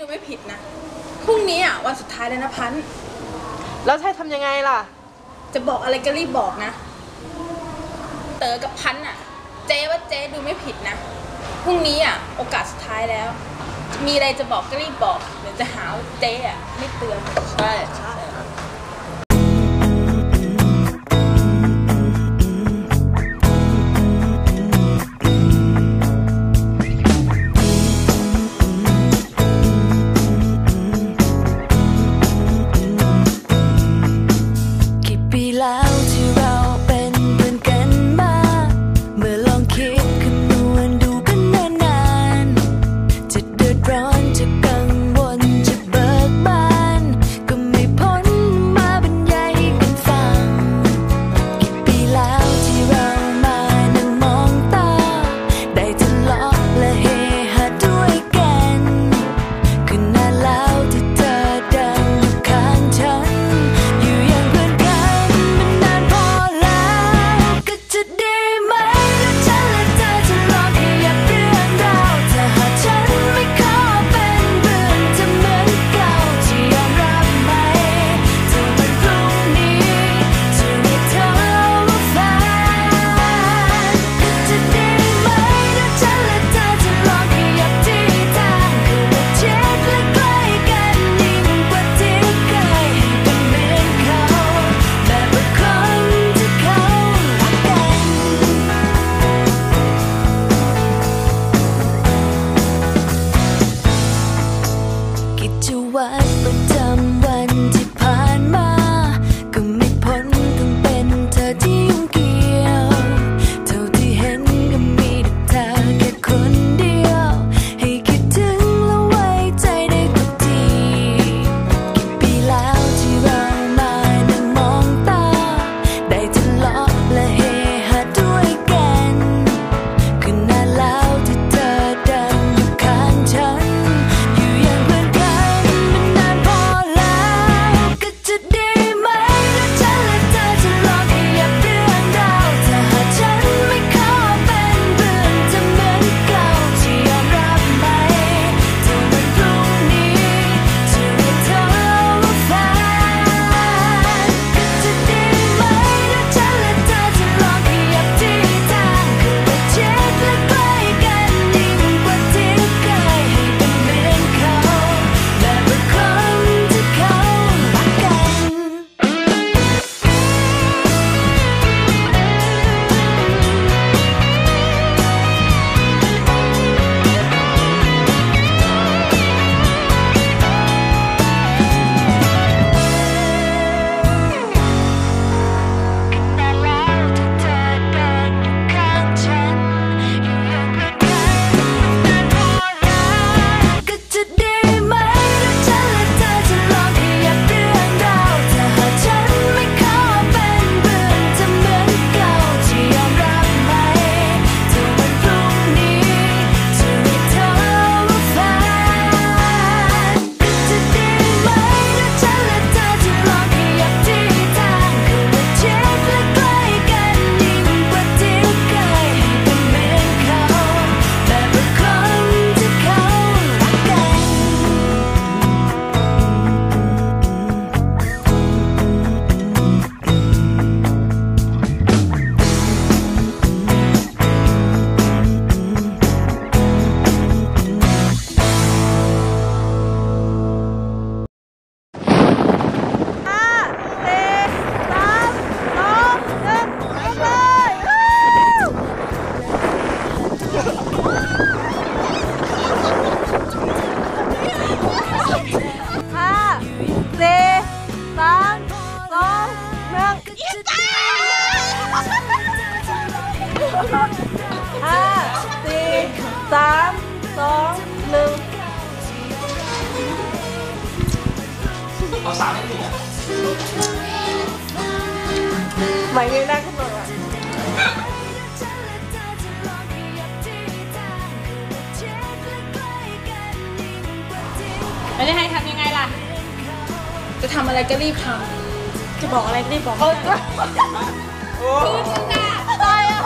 ดูไม่ผิดนะ พรุ่งนี้อะวันสุดท้ายแล้วนะพันธ์แล้วจะให้ทำยังไงล่ะ จะบอกอะไรก็รีบบอกนะ เต๋อกับพันธ์อะ เจ๊ว่าเจ๊ดูไม่ผิดนะ พรุ่งนี้อะโอกาสสุดท้ายแล้ว มีอะไรจะบอกก็รีบบอกเดี๋ยวจะหาว่าเจ๊อะไม่เตือน ใช่ใช่ cloud to what but ห้าสี่สามสองหนึ่งเอาสามให้ถูกหมายเงยหน้าขึ้นมาอะแล้วจะให้ทำยังไงล่ะ จะทำอะไรก็รีบทำ จะบอกอะไรไม่ได้บอกคือ้ยตายอะ